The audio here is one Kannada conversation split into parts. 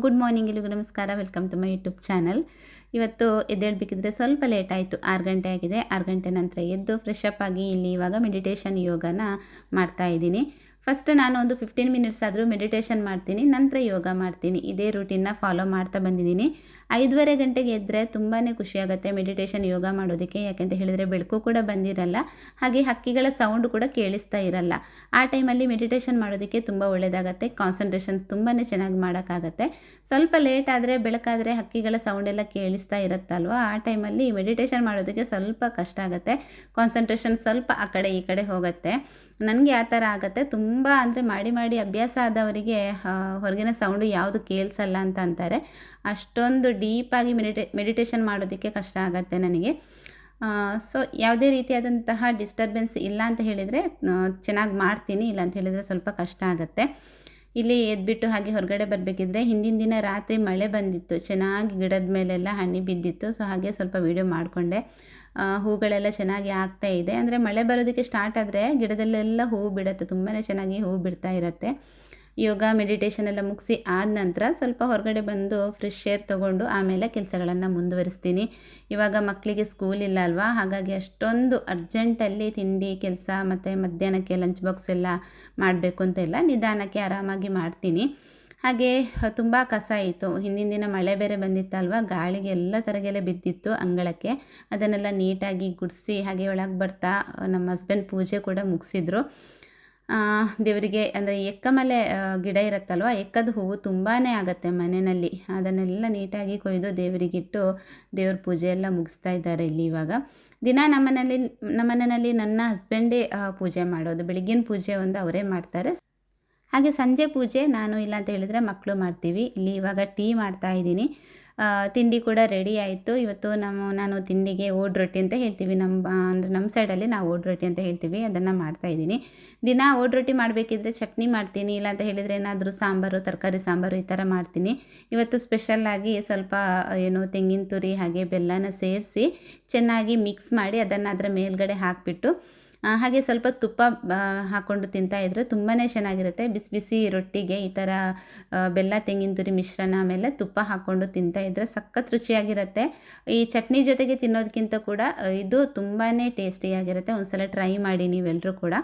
ಗುಡ್ ಮಾರ್ನಿಂಗ್ ಎಲ್ಲಿಗೂ ನಮಸ್ಕಾರ. Welcome to my YouTube channel. ಇವತ್ತು ಎದ್ದೇಳಬೇಕಿದ್ರೆ ಸ್ವಲ್ಪ ಲೇಟ್ ಆಯಿತು. ಆರು ಗಂಟೆ ಆಗಿದೆ. ಆರು ಗಂಟೆ ನಂತರ ಎದ್ದು ಫ್ರೆಶ್ ಅಪ್ ಆಗಿ ಇಲ್ಲಿ ಇವಾಗ ಮೆಡಿಟೇಷನ್ ಯೋಗನ ಮಾಡ್ತಾ ಇದ್ದೀನಿ. ಫಸ್ಟ್ ನಾನು ಒಂದು ಫಿಫ್ಟೀನ್ ಮಿನಿಟ್ಸ್ ಆದರೂ ಮೆಡಿಟೇಷನ್ ಮಾಡ್ತೀನಿ. ನಂತರ ಯೋಗ ಮಾಡ್ತೀನಿ. ಇದೇ ರೂಟೀನ್ನ ಫಾಲೋ ಮಾಡ್ತಾ ಬಂದಿದ್ದೀನಿ. ಐದೂವರೆ ಗಂಟೆಗೆ ಎದ್ದರೆ ತುಂಬಾ ಖುಷಿಯಾಗುತ್ತೆ ಮೆಡಿಟೇಷನ್ ಯೋಗ ಮಾಡೋದಕ್ಕೆ, ಯಾಕೆಂತ ಹೇಳಿದರೆ ಬೆಳಕು ಕೂಡ ಬಂದಿರಲ್ಲ, ಹಾಗೆ ಹಕ್ಕಿಗಳ ಸೌಂಡ್ ಕೂಡ ಕೇಳಿಸ್ತಾ ಇರಲ್ಲ. ಆ ಟೈಮಲ್ಲಿ ಮೆಡಿಟೇಷನ್ ಮಾಡೋದಕ್ಕೆ ತುಂಬ ಒಳ್ಳೆಯದಾಗತ್ತೆ ಕಾನ್ಸಂಟ್ರೇಷನ್ ತುಂಬಾ ಚೆನ್ನಾಗಿ ಮಾಡೋಕ್ಕಾಗತ್ತೆ. ಸ್ವಲ್ಪ ಲೇಟ್ ಆದರೆ, ಬೆಳಕಾದರೆ ಹಕ್ಕಿಗಳ ಸೌಂಡ್ ಎಲ್ಲ ಕೇಳಿಸ್ತಾ ಇರುತ್ತಲ್ವ, ಆ ಟೈಮಲ್ಲಿ ಮೆಡಿಟೇಷನ್ ಮಾಡೋದಕ್ಕೆ ಸ್ವಲ್ಪ ಕಷ್ಟ ಆಗುತ್ತೆ ಕಾನ್ಸಂಟ್ರೇಷನ್ ಸ್ವಲ್ಪ ಆ ಕಡೆ ಈ ಕಡೆ ಹೋಗುತ್ತೆ. ನನಗೆ ಆ ಥರ ಆಗುತ್ತೆ, ತುಂಬ ಅಂದರೆ ಮಾಡಿ ಮಾಡಿ ಅಭ್ಯಾಸ ಆದವರಿಗೆ ಹೊರಗಿನ ಸೌಂಡು ಯಾವುದು ಕೇಳಿಸಲ್ಲ ಅಂತ ಅಂತಾರೆ. ಅಷ್ಟೊಂದು ಡೀಪಾಗಿ ಮೆಡಿಟೇ, ಮೆಡಿಟೇಷನ್ ಮಾಡೋದಕ್ಕೆ ಕಷ್ಟ ಆಗುತ್ತೆ ನನಗೆ. ಸೊ ಯಾವುದೇ ರೀತಿಯಾದಂತಹ ಡಿಸ್ಟರ್ಬೆನ್ಸ್ ಇಲ್ಲ ಅಂತ ಹೇಳಿದರೆ ಚೆನ್ನಾಗಿ ಮಾಡ್ತೀನಿ, ಇಲ್ಲ ಅಂತ ಹೇಳಿದರೆ ಸ್ವಲ್ಪ ಕಷ್ಟ ಆಗುತ್ತೆ. ಇಲ್ಲಿ ಎದ್ಬಿಟ್ಟು ಹಾಗೆ ಹೊರಗಡೆ ಬರಬೇಕಿದ್ರೆ ಹಿಂದಿನ ದಿನ ರಾತ್ರಿ ಮಳೆ ಬಂದಿತ್ತು, ಚೆನ್ನಾಗಿ ಗಿಡದ ಮೇಲೆಲ್ಲ ಹಣ್ಣಿ ಬಿದ್ದಿತ್ತು, ಸೊ ಹಾಗೆ ಸ್ವಲ್ಪ ವೀಡಿಯೋ ಮಾಡಿಕೊಂಡೆ. ಹೂಗಳೆಲ್ಲ ಚೆನ್ನಾಗಿ ಆಗ್ತಾ ಇದೆ. ಅಂದರೆ ಮಳೆ ಬರೋದಕ್ಕೆ ಸ್ಟಾರ್ಟ್ ಆದರೆ ಗಿಡದಲ್ಲೆಲ್ಲ ಹೂವು ಬಿಡುತ್ತೆ ತುಂಬಾ ಚೆನ್ನಾಗಿ ಹೂವು ಬಿಡ್ತಾ ಇರುತ್ತೆ. ಯೋಗ ಮೆಡಿಟೇಷನ್ ಎಲ್ಲ ಮುಗಿಸಿ ಆದ ನಂತರ ಸ್ವಲ್ಪ ಹೊರಗಡೆ ಬಂದು ಫ್ರೆಶ್ ಏರ್ ತೊಗೊಂಡು ಆಮೇಲೆ ಕೆಲಸಗಳನ್ನು ಮುಂದುವರಿಸ್ತೀನಿ. ಇವಾಗ ಮಕ್ಕಳಿಗೆ ಸ್ಕೂಲ್ ಇಲ್ಲ ಅಲ್ವಾ? ಹಾಗಾಗಿ ಅಷ್ಟೊಂದು ಅರ್ಜೆಂಟಲ್ಲಿ ತಿಂಡಿ, ಕೆಲಸ ಮತ್ತು ಮಧ್ಯಾಹ್ನಕ್ಕೆ ಲಂಚ್ ಬಾಕ್ಸ್ ಎಲ್ಲ ಮಾಡಬೇಕು ಅಂತ ಇಲ್ಲ. ನಿಧಾನಕ್ಕೆ ಆರಾಮಾಗಿ ಮಾಡ್ತೀನಿ. ಹಾಗೆ ತುಂಬ ಕಸ ಇತ್ತು ಹಿಂದಿನ ದಿನ ಮಳೆ ಬೇರೆ ಬಂದಿತ್ತಲ್ವ ಗಾಳಿಗೆ ಎಲ್ಲ ತರಗೆಲ್ಲ ಬಿದ್ದಿತ್ತು ಅಂಗಳಕ್ಕೆ. ಅದನ್ನೆಲ್ಲ ನೀಟಾಗಿ ಗುಡಿಸಿ ಹಾಗೆ ಒಳಗೆ ಬರ್ತಾ ನಮ್ಮ ಹಸ್ಬೆಂಡ್ ಪೂಜೆ ಕೂಡ ಮುಗಿಸಿದ್ರು. ದೇವರಿಗೆ ಅಂದರೆ ಎಕ್ಕ ಮಲೆ ಗಿಡ ಇರುತ್ತಲ್ವ, ಎಕ್ಕದ ಹೂವು ತುಂಬಾ ಆಗುತ್ತೆ ಮನೆಯಲ್ಲಿ. ಅದನ್ನೆಲ್ಲ ನೀಟಾಗಿ ಕೊಯ್ದು ದೇವರಿಗಿಟ್ಟು ದೇವ್ರ ಪೂಜೆ ಎಲ್ಲ ಮುಗಿಸ್ತಾ ಇದ್ದಾರೆ ಇಲ್ಲಿ ಇವಾಗ. ದಿನ ನಮ್ಮನೆಯಲ್ಲಿ ನಮ್ಮನೆಯಲ್ಲಿ ನನ್ನ ಹಸ್ಬೆಂಡೇ ಪೂಜೆ ಮಾಡೋದು. ಬೆಳಗ್ಗಿನ ಪೂಜೆ ಒಂದು ಅವರೇ ಮಾಡ್ತಾರೆ. ಹಾಗೆ ಸಂಜೆ ಪೂಜೆ ನಾನು ಇಲ್ಲ ಅಂತ ಹೇಳಿದರೆ ಮಕ್ಕಳು ಮಾಡ್ತೀವಿ. ಇಲ್ಲಿ ಇವಾಗ ಟೀ ಮಾಡ್ತಾ ಇದ್ದೀನಿ. ತಿಂಡಿ ಕೂಡ ರೆಡಿ ಆಯಿತು. ಇವತ್ತು ನಮ್ಮ, ನಾನು ತಿಂಡಿಗೆ ಓಡ್ ರೊಟ್ಟಿ ಅಂತ ಹೇಳ್ತೀವಿ. ನಮ್ಮ ಅಂದರೆ ನಮ್ಮ ಸೈಡಲ್ಲಿ ನಾವು ಓಡ್ ರೊಟ್ಟಿ ಅಂತ ಹೇಳ್ತೀವಿ. ಅದನ್ನು ಮಾಡ್ತಾ ಇದ್ದೀನಿ. ದಿನ ಓಡ್ ರೊಟ್ಟಿ ಮಾಡಬೇಕಿದ್ರೆ ಚಟ್ನಿ ಮಾಡ್ತೀನಿ. ಇಲ್ಲ ಅಂತ ಹೇಳಿದರೆ ಏನಾದರೂ ಸಾಂಬಾರು, ತರಕಾರಿ ಸಾಂಬಾರು ಈ ಥರ ಮಾಡ್ತೀನಿ. ಇವತ್ತು ಸ್ಪೆಷಲ್ಲಾಗಿ ಸ್ವಲ್ಪ ಏನು ತೆಂಗಿನ ತುರಿ ಹಾಗೆ ಬೆಲ್ಲನ ಸೇರಿಸಿ ಚೆನ್ನಾಗಿ ಮಿಕ್ಸ್ ಮಾಡಿ ಅದನ್ನು ಅದರ ಮೇಲ್ಗಡೆ ಹಾಕಿಬಿಟ್ಟು ಹಾಗೆ ಸ್ವಲ್ಪ ತುಪ್ಪ ಹಾಕ್ಕೊಂಡು ತಿಂತಾ ಇದ್ರೆ ತುಂಬಾ ಚೆನ್ನಾಗಿರುತ್ತೆ. ಬಿಸಿ ಬಿಸಿ ರೊಟ್ಟಿಗೆ ಈ ಥರ ಬೆಲ್ಲ, ತೆಂಗಿನ ತುರಿ ಮಿಶ್ರಣ ಆಮೇಲೆ ತುಪ್ಪ ಹಾಕ್ಕೊಂಡು ತಿಂತಾ ಇದ್ರೆ ಸಖತ್ ರುಚಿಯಾಗಿರುತ್ತೆ. ಈ ಚಟ್ನಿ ಜೊತೆಗೆ ತಿನ್ನೋದಕ್ಕಿಂತ ಕೂಡ ಇದು ತುಂಬಾ ಟೇಸ್ಟಿಯಾಗಿರುತ್ತೆ. ಒಂದ್ಸಲ ಟ್ರೈ ಮಾಡಿ ನೀವೆಲ್ಲರೂ ಕೂಡ.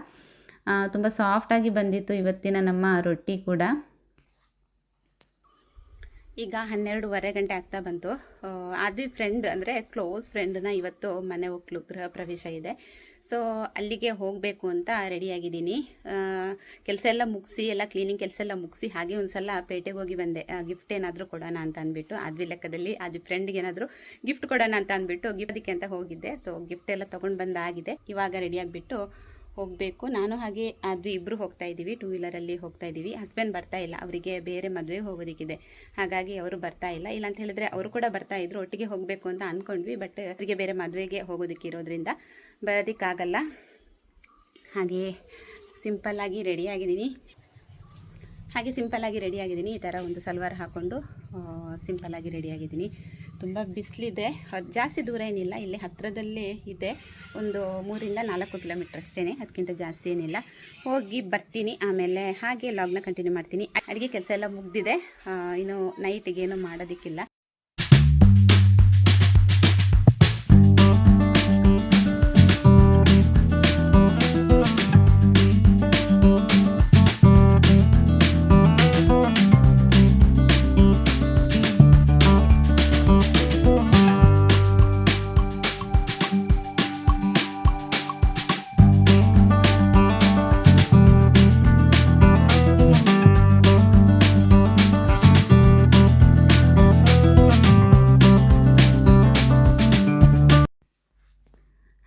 ತುಂಬ ಸಾಫ್ಟಾಗಿ ಬಂದಿತ್ತು ಇವತ್ತಿನ ನಮ್ಮ ರೊಟ್ಟಿ ಕೂಡ. ಈಗ ಹನ್ನೆರಡೂವರೆ ಗಂಟೆ ಆಗ್ತಾ ಬಂತು. ಆದಿ ಫ್ರೆಂಡ್ ಅಂದರೆ ಕ್ಲೋಸ್ ಫ್ರೆಂಡ್ನ ಇವತ್ತು ಮನೆ ಹೋಗ್ಲು ಗೃಹ ಪ್ರವೇಶ ಇದೆ. ಸೊ ಅಲ್ಲಿಗೆ ಹೋಗಬೇಕು ಅಂತ ರೆಡಿಯಾಗಿದ್ದೀನಿ. ಕೆಲಸ ಎಲ್ಲ ಮುಗಿಸಿ, ಎಲ್ಲ ಕ್ಲೀನಿಂಗ್ ಕೆಲಸ ಎಲ್ಲ ಮುಗಿಸಿ, ಹಾಗೆ ಒಂದು ಸಲ ಪೇಟೆಗೆ ಹೋಗಿ ಬಂದೆ. ಗಿಫ್ಟ್ ಏನಾದರೂ ಕೊಡೋಣ ಅಂತ ಅಂದ್ಬಿಟ್ಟು ಅದ್ವಿ ಲೆಕ್ಕದಲ್ಲಿ ಅದು ಫ್ರೆಂಡ್ಗೆ ಏನಾದರೂ ಗಿಫ್ಟ್ ಕೊಡೋಣ ಅಂತ ಅಂದ್ಬಿಟ್ಟು ಗಿಫ್ಟ್ ಅದಕ್ಕೆ ಅಂತ ಹೋಗಿದ್ದೆ. ಸೊ ಗಿಫ್ಟ್ ಎಲ್ಲ ತೊಗೊಂಡು ಬಂದಾಗಿದೆ. ಇವಾಗ ರೆಡಿಯಾಗಿಬಿಟ್ಟು ಹೋಗಬೇಕು. ನಾನು ಹಾಗೆ ಅದು ಇಬ್ಬರು ಹೋಗ್ತಾ ಇದ್ದೀವಿ ಟೂ ವೀಲರಲ್ಲಿ ಹೋಗ್ತಾ ಇದ್ದೀವಿ. ಹಸ್ಬೆಂಡ್ ಬರ್ತಾ ಇಲ್ಲ, ಅವರಿಗೆ ಬೇರೆ ಮದುವೆಗೆ ಹೋಗೋದಕ್ಕಿದೆ. ಹಾಗಾಗಿ ಅವರು ಬರ್ತಾ ಇಲ್ಲ. ಇಲ್ಲ ಅಂತ ಹೇಳಿದ್ರೆ ಅವರು ಕೂಡ ಬರ್ತಾ ಇದ್ರು, ಒಟ್ಟಿಗೆ ಹೋಗಬೇಕು ಅಂತ ಅಂದ್ಕೊಂಡ್ವಿ ಬಟ್ ಅವರಿಗೆ ಬೇರೆ ಮದುವೆಗೆ ಹೋಗೋದಕ್ಕಿರೋದ್ರಿಂದ ಬರೋದಕ್ಕಾಗಲ್ಲ. ಹಾಗೆ ಸಿಂಪಲ್ಲಾಗಿ ರೆಡಿಯಾಗಿದ್ದೀನಿ ಹಾಗೆ ಸಿಂಪಲ್ಲಾಗಿ ರೆಡಿಯಾಗಿದ್ದೀನಿ ಈ ಥರ ಒಂದು ಸಲ್ವಾರ್ ಹಾಕ್ಕೊಂಡು ಸಿಂಪಲ್ಲಾಗಿ ರೆಡಿಯಾಗಿದ್ದೀನಿ ತುಂಬ ಬಿಸಿಲಿದೆ. ಜಾಸ್ತಿ ದೂರ ಏನಿಲ್ಲ. ಇಲ್ಲಿ ಹತ್ತಿರದಲ್ಲೇ ಇದೆ. ಒಂದು ಮೂರಿಂದ ನಾಲ್ಕು ಕಿಲೋಮೀಟ್ರ್ ಅಷ್ಟೇ ಅದಕ್ಕಿಂತ ಜಾಸ್ತಿ ಏನಿಲ್ಲ. ಹೋಗಿ ಬರ್ತೀನಿ. ಆಮೇಲೆ ಹಾಗೆ ಲಾಗ್ನ ಕಂಟಿನ್ಯೂ ಮಾಡ್ತೀನಿ. ಅಡುಗೆ ಕೆಲಸ ಎಲ್ಲ ಮುಗ್ದಿದೆ. ಇನ್ನು ನೈಟಿಗೆ ಏನು ಮಾಡೋದಕ್ಕಿಲ್ಲ.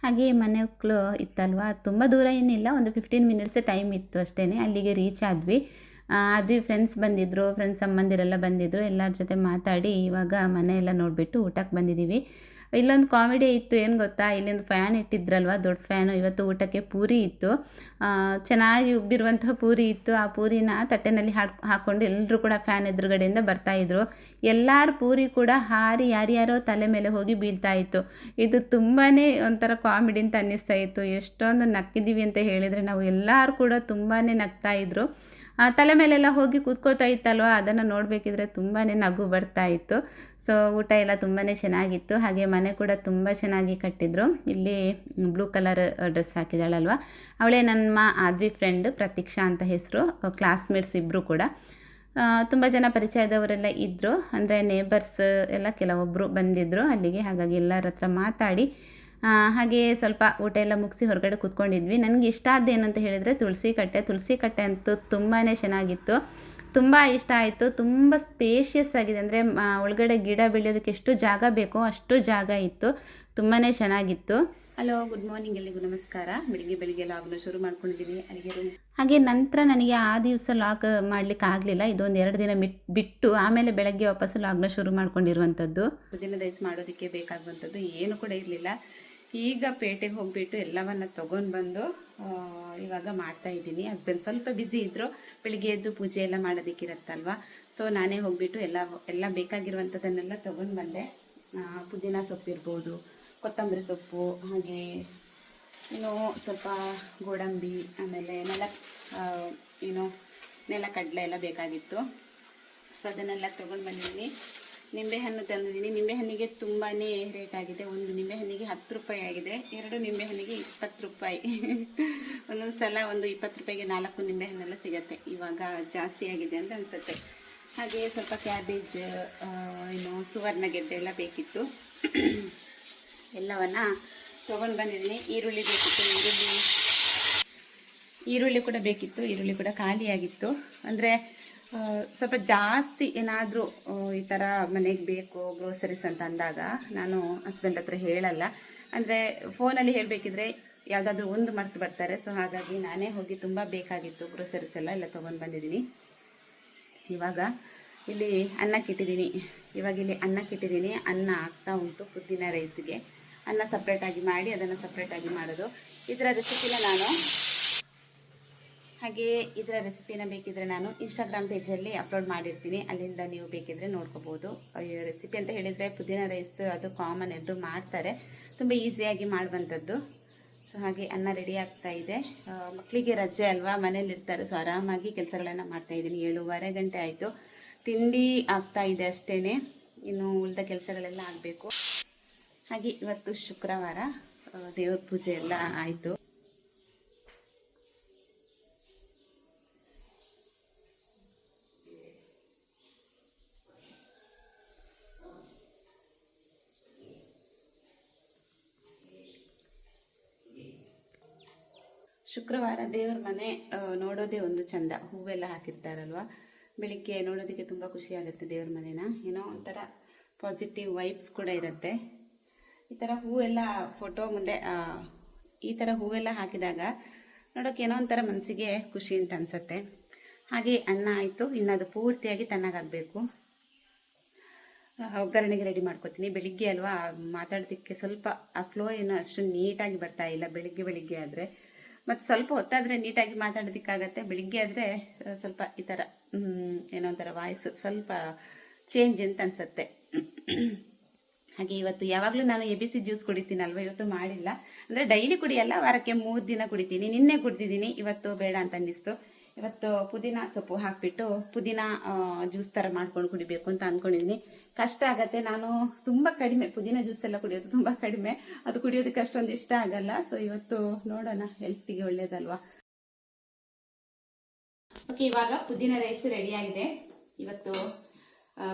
ಹಾಗೆ ಮನೆ ಮಕ್ಕಳು ಇತ್ತಲ್ವ? ತುಂಬ ದೂರ ಏನಿಲ್ಲ, ಒಂದು ಫಿಫ್ಟೀನ್ ಮಿನಿಟ್ಸ್ ಟೈಮ್ ಇತ್ತು ಅಷ್ಟೇ ಅಲ್ಲಿಗೆ ರೀಚ್ ಆದ್ವಿ. ಆದ್ವಿ ಫ್ರೆಂಡ್ಸ್ ಬಂದಿದ್ದರು ಫ್ರೆಂಡ್ಸ್ ಸಂಬಂಧಿರೆಲ್ಲ ಬಂದಿದ್ದರು ಎಲ್ಲರ ಜೊತೆ ಮಾತಾಡಿ ಇವಾಗ ಮನೆ ಎಲ್ಲ ನೋಡಿಬಿಟ್ಟು ಊಟಕ್ಕೆ ಬಂದಿದ್ದೀವಿ. ಇಲ್ಲೊಂದು ಕಾಮಿಡಿ ಇತ್ತು, ಏನು ಗೊತ್ತಾ? ಇಲ್ಲಿಂದ ಫ್ಯಾನ್ ಇಟ್ಟಿದ್ರಲ್ವ? ದೊಡ್ಡ ಫ್ಯಾನು ಇವತ್ತು ಊಟಕ್ಕೆ ಪೂರಿ ಇತ್ತು. ಚೆನ್ನಾಗಿ ಉಬ್ಬಿರುವಂತಹ ಪೂರಿ ಇತ್ತು. ಆ ಪೂರಿನ ತಟ್ಟೆನಲ್ಲಿ ಹಾಡ್ ಹಾಕ್ಕೊಂಡು ಎಲ್ಲರೂ ಕೂಡ ಫ್ಯಾನ್ ಎದುರುಗಡೆಯಿಂದ ಬರ್ತಾಯಿದ್ರು ಎಲ್ಲರ ಪೂರಿ ಕೂಡ ಹಾರಿ, ಯಾರ್ಯಾರೋ ತಲೆ ಮೇಲೆ ಹೋಗಿ ಬೀಳ್ತಾ ಇತ್ತು. ಇದು ತುಂಬಾ ಒಂಥರ ಕಾಮಿಡಿ ಅಂತ ಅನ್ನಿಸ್ತಾ ಇತ್ತು. ಎಷ್ಟೊಂದು ನಕ್ಕಿದ್ದೀವಿ ಅಂತ ಹೇಳಿದರೆ ನಾವು ಎಲ್ಲರೂ ಕೂಡ ತುಂಬಾ ನಗ್ತಾ ಇದ್ರು. ತಲೆ ಮೇಲೆಲ್ಲ ಹೋಗಿ ಕೂತ್ಕೋತಾ ಇತ್ತಲ್ವ? ಅದನ್ನು ನೋಡಬೇಕಿದ್ರೆ ತುಂಬಾ ನಗು ಬರ್ತಾ ಇತ್ತು. ಸೊ ಊಟ ಎಲ್ಲ ತುಂಬಾ ಚೆನ್ನಾಗಿತ್ತು. ಹಾಗೆ ಮನೆ ಕೂಡ ತುಂಬ ಚೆನ್ನಾಗಿ ಕಟ್ಟಿದ್ರು. ಇಲ್ಲಿ ಬ್ಲೂ ಕಲರ್ ಡ್ರೆಸ್ ಹಾಕಿದಾಳಲ್ವ ಅವಳೇ ನಮ್ಮ ಆದ್ವಿ ಫ್ರೆಂಡ್ ಪ್ರತೀಕ್ಷಾ ಅಂತ ಹೆಸರು. ಕ್ಲಾಸ್ಮೇಟ್ಸ್ ಇಬ್ಬರು ಕೂಡ. ತುಂಬ ಜನ ಪರಿಚಯದವರೆಲ್ಲ ಇದ್ದರು ಅಂದರೆ ನೇಬರ್ಸ್ ಎಲ್ಲ ಕೆಲವೊಬ್ಬರು ಬಂದಿದ್ದರು ಅಲ್ಲಿಗೆ. ಹಾಗಾಗಿ ಎಲ್ಲರ ಹತ್ರ ಮಾತಾಡಿ ಹಾಗೆ ಸ್ವಲ್ಪ ಊಟ ಎಲ್ಲ ಮುಗಿಸಿ ಹೊರಗಡೆ ಕೂತ್ಕೊಂಡಿದ್ವಿ. ನನಗೆ ಇಷ್ಟ ಆದ್ದೇನಂತ ಹೇಳಿದರೆ ತುಳಸಿ ಕಟ್ಟೆ. ತುಳಸಿ ಕಟ್ಟೆ ಅಂತೂ ತುಂಬಾ ಚೆನ್ನಾಗಿತ್ತು. ತುಂಬ ಇಷ್ಟ ಆಯಿತು. ತುಂಬ ಸ್ಪೇಷಿಯಸ್ ಆಗಿದೆ. ಅಂದರೆ ಒಳಗಡೆ ಗಿಡ ಬೆಳೆಯೋದಕ್ಕೆ ಎಷ್ಟು ಜಾಗ ಬೇಕೋ ಅಷ್ಟು ಜಾಗ ಇತ್ತು. ತುಂಬಾ ಚೆನ್ನಾಗಿತ್ತು. ಹಲೋ ಗುಡ್ ಮಾರ್ನಿಂಗ್ ಎಲ್ಲಿಗೂ ನಮಸ್ಕಾರ. ಬೆಳಿಗ್ಗೆ ಬೆಳಿಗ್ಗೆ ಲಾಗ್ನ ಶುರು ಮಾಡ್ಕೊಂಡಿದ್ದೀವಿ ಅಲ್ಲಿಗೆ ಹಾಗೆ ನಂತರ ನನಗೆ ಆ ದಿವಸ ಲಾಗ್ ಮಾಡ್ಲಿಕ್ಕೆ ಆಗಲಿಲ್ಲ. ಇದೊಂದು ಎರಡು ದಿನ ಮಿಟ್ ಬಿಟ್ಟು ಆಮೇಲೆ ಬೆಳಗ್ಗೆ ವಾಪಸ್ ಲಾಗ್ನ ಶುರು ಮಾಡ್ಕೊಂಡಿರುವಂಥದ್ದು ದಿನ ರೈಸ್ ಮಾಡೋದಕ್ಕೆ ಬೇಕಾಗುವಂಥದ್ದು ಏನು ಕೂಡ ಇರಲಿಲ್ಲ. ಈಗ ಪೇಟೆಗೆ ಹೋಗಿಬಿಟ್ಟು ಎಲ್ಲವನ್ನು ತೊಗೊಂಡು ಬಂದು ಇವಾಗ ಮಾಡ್ತಾ ಇದ್ದೀನಿ. ಹಸ್ಬೆಂಡ್ ಸ್ವಲ್ಪ ಬ್ಯುಸಿ ಇದ್ದರು ಬೆಳಿಗ್ಗೆ ಎದ್ದು ಪೂಜೆ ಎಲ್ಲ ಮಾಡೋದಕ್ಕಿರತ್ತಲ್ವ? ಸೊ ನಾನೇ ಹೋಗಿಬಿಟ್ಟು ಎಲ್ಲ ಎಲ್ಲ ಬೇಕಾಗಿರುವಂಥದ್ದನ್ನೆಲ್ಲ ತೊಗೊಂಡು ಬಂದೆ. ಪುದೀನ ಸೊಪ್ಪು ಇರ್ಬೋದು, ಕೊತ್ತಂಬರಿ ಸೊಪ್ಪು, ಹಾಗೆ ಇನ್ನು ಸ್ವಲ್ಪ ಗೋಡಂಬಿ, ಆಮೇಲೆ ನೆಲ ಏನು ನೆಲ ಕಡಲೆ ಎಲ್ಲ ಬೇಕಾಗಿತ್ತು. ಸೊ ಅದನ್ನೆಲ್ಲ ತೊಗೊಂಡು ಬಂದಿದ್ದೀನಿ. ನಿಂಬೆಹಣ್ಣು ತಂದಿದ್ದೀನಿ. ನಿಂಬೆಹಣ್ಣಿಗೆ ತುಂಬಾ ರೇಟ್ ಆಗಿದೆ. ಒಂದು ನಿಂಬೆಹಣ್ಣಿಗೆ ಹತ್ತು ರೂಪಾಯಿ ಆಗಿದೆ. ಎರಡು ನಿಂಬೆಹಣ್ಣಿಗೆ ಇಪ್ಪತ್ತು ರೂಪಾಯಿ. ಒಂದೊಂದು ಸಲ ಒಂದು ಇಪ್ಪತ್ತು ರೂಪಾಯಿಗೆ ನಾಲ್ಕು ನಿಂಬೆಹಣ್ಣೆಲ್ಲ ಸಿಗುತ್ತೆ. ಇವಾಗ ಜಾಸ್ತಿ ಆಗಿದೆ ಅಂತ ಅನಿಸುತ್ತೆ. ಹಾಗೆಯೇ ಸ್ವಲ್ಪ ಕ್ಯಾಬೇಜ್ ಏನು ಸುವರ್ಣ ಗೆಡ್ಡೆ ಎಲ್ಲ ಬೇಕಿತ್ತು. ಎಲ್ಲವನ್ನ ತೊಗೊಂಡು ಬಂದಿದ್ದೀನಿ. ಈರುಳ್ಳಿ ಬೇಕಿತ್ತು, ಈರುಳ್ಳಿ. ಈರುಳ್ಳಿ ಕೂಡ ಬೇಕಿತ್ತು. ಈರುಳ್ಳಿ ಕೂಡ ಖಾಲಿಯಾಗಿತ್ತು. ಅಂದರೆ ಸ್ವಲ್ಪ ಜಾಸ್ತಿ ಏನಾದರೂ ಈ ಥರ ಮನೆಗೆ ಬೇಕು ಗ್ರೋಸರೀಸ್ ಅಂತ ಅಂದಾಗ ನಾನು ಹಸ್ಬೆಂಡ್ ಹತ್ರ ಹೇಳಲ್ಲ. ಅಂದರೆ ಫೋನಲ್ಲಿ ಹೇಳಬೇಕಿದ್ರೆ ಯಾವುದಾದ್ರೂ ಒಂದು ಮರ್ತು ಬರ್ತಾರೆ. ಸೊ ಹಾಗಾಗಿ ನಾನೇ ಹೋಗಿ ತುಂಬ ಬೇಕಾಗಿತ್ತು ಗ್ರೋಸರೀಸ್ ಎಲ್ಲ ಎಲ್ಲ ತೊಗೊಂಡು ಬಂದಿದ್ದೀನಿ. ಇವಾಗ ಇಲ್ಲಿ ಅನ್ನಕ್ಕಿಟ್ಟಿದ್ದೀನಿ ಇವಾಗ ಇಲ್ಲಿ ಅನ್ನಕ್ಕಿಟ್ಟಿದ್ದೀನಿ ಅನ್ನ ಆಗ್ತಾ ಉಂಟು ಪುದೀನ ರೈಸಿಗೆ ಅನ್ನ ಸಪ್ರೇಟಾಗಿ ಮಾಡಿ, ಅದನ್ನು ಸಪ್ರೇಟಾಗಿ ಮಾಡೋದು. ಇದರ ರೆಸಿಪಿನ ನಾನು ಹಾಗೆ ಇದರ ರೆಸಿಪಿನ ಬೇಕಿದ್ರೆ ನಾನು ಇನ್ಸ್ಟಾಗ್ರಾಮ್ ಪೇಜಲ್ಲಿ ಅಪ್ಲೋಡ್ ಮಾಡಿರ್ತೀನಿ. ಅಲ್ಲಿಂದ ನೀವು ಬೇಕಿದ್ರೆ ನೋಡ್ಕೋಬೋದು. ರೆಸಿಪಿ ಅಂತ ಹೇಳಿದರೆ ಪುದೀನ ರೈಸ್ ಅದು ಕಾಮನ್ ಎಲ್ಲರೂ ಮಾಡ್ತಾರೆ. ತುಂಬ ಈಸಿಯಾಗಿ ಮಾಡುವಂಥದ್ದು. ಸೊ ಹಾಗೆ ಅನ್ನ ರೆಡಿ ಆಗ್ತಾ ಇದೆ. ಮಕ್ಕಳಿಗೆ ರಜೆ ಅಲ್ವಾ? ಮನೇಲಿರ್ತಾರೆ ಸೊ ಆರಾಮಾಗಿ ಕೆಲಸಗಳನ್ನು ಮಾಡ್ತಾ ಇದ್ದೀನಿ. ಏಳುವರೆ ಗಂಟೆ ಆಯಿತು. ತಿಂಡಿ ಆಗ್ತಾ ಇದೆ ಅಷ್ಟೇ ಇನ್ನು ಉಳಿದ ಕೆಲಸಗಳೆಲ್ಲ ಆಗಬೇಕು. ಹಾಗೆ ಇವತ್ತು ಶುಕ್ರವಾರ ದೇವ್ರ ಪೂಜೆ ಎಲ್ಲ ಆಯಿತು ಶುಕ್ರವಾರ ದೇವ್ರ ಮನೆ ನೋಡೋದೇ ಒಂದು ಚಂದ. ಹೂವೆಲ್ಲ ಹಾಕಿರ್ತಾರಲ್ವ? ಬೆಳಿಗ್ಗೆ ನೋಡೋದಕ್ಕೆ ತುಂಬ ಖುಷಿ ಆಗುತ್ತೆ ದೇವ್ರ ಮನೆನ. ಏನೋ ಒಂಥರ ಪಾಸಿಟಿವ್ ವೈಬ್ಸ್ ಕೂಡ ಇರುತ್ತೆ. ಈ ಥರ ಹೂವೆಲ್ಲ ಫೋಟೋ ಮುಂದೆ ಈ ಥರ ಹೂವೆಲ್ಲ ಹಾಕಿದಾಗ ನೋಡೋಕೆ ಏನೋ ಒಂಥರ ಮನಸ್ಸಿಗೆ ಖುಷಿ ಅಂತ ಅನಿಸುತ್ತೆ. ಹಾಗೆ ಅನ್ನ ಆಯಿತು. ಇನ್ನು ಅದು ಪೂರ್ತಿಯಾಗಿ ತಣ್ಣಗಾಗಬೇಕು. ಒಗ್ಗರಣೆಗೆ ರೆಡಿ ಮಾಡ್ಕೊತೀನಿ. ಬೆಳಿಗ್ಗೆ ಅಲ್ವಾ, ಮಾತಾಡೋದಕ್ಕೆ ಸ್ವಲ್ಪ ಆ ಫ್ಲೋ ಏನೋ ಅಷ್ಟು ನೀಟಾಗಿ ಬರ್ತಾ ಇಲ್ಲ. ಬೆಳಿಗ್ಗೆ ಬೆಳಿಗ್ಗೆ ಆದರೆ. ಮತ್ತು ಸ್ವಲ್ಪ ಹೊತ್ತಾದರೆ ನೀಟಾಗಿ ಮಾತಾಡೋದಕ್ಕಾಗತ್ತೆ. ಬೆಳಿಗ್ಗೆ ಆದರೆ ಸ್ವಲ್ಪ ಈ ಥರ ಏನೋ ಒಂಥರ ವಾಯ್ಸ್ ಸ್ವಲ್ಪ ಚೇಂಜ್ ಅಂತ ಅನಿಸುತ್ತೆ. ಹಾಗೆ ಇವತ್ತು ಯಾವಾಗಲೂ ನಾನು ಎ ಬಿ ಸಿ ಜ್ಯೂಸ್ ಕುಡಿತೀನಲ್ವ? ಇವತ್ತು ಮಾಡಿಲ್ಲ. ಅಂದರೆ ಡೈಲಿ ಕುಡಿಯಲ್ಲ, ವಾರಕ್ಕೆ ಮೂರು ದಿನ ಕುಡಿತೀನಿ. ನಿನ್ನೆ ಕುಡಿದಿದ್ದೀನಿ, ಇವತ್ತು ಬೇಡ ಅಂತ ಅನ್ನಿಸ್ತು. ಇವತ್ತು ಪುದೀನ ಸೊಪ್ಪು ಹಾಕಿಬಿಟ್ಟು ಪುದೀನ ಜ್ಯೂಸ್ ಥರ ಮಾಡ್ಕೊಂಡು ಕುಡಿಬೇಕು ಅಂತ ಅಂದ್ಕೊಂಡಿದ್ದೀನಿ ಕಷ್ಟ ಆಗತ್ತೆ. ನಾನು ತುಂಬ ಕಡಿಮೆ, ಪುದೀನ ಜ್ಯೂಸ್ ಎಲ್ಲ ಕುಡಿಯೋದು ತುಂಬ ಕಡಿಮೆ. ಅದು ಕುಡಿಯೋದಕ್ಕೆ ಅಷ್ಟೊಂದು ಇಷ್ಟ ಆಗಲ್ಲ. ಸೊ ಇವತ್ತು ನೋಡೋಣ, ಹೆಲ್ತಿಗೆ ಒಳ್ಳೇದಲ್ವಾ? ಓಕೆ ಇವಾಗ ಪುದೀನ ರೈಸ್ ರೆಡಿಯಾಗಿದೆ ಇವತ್ತು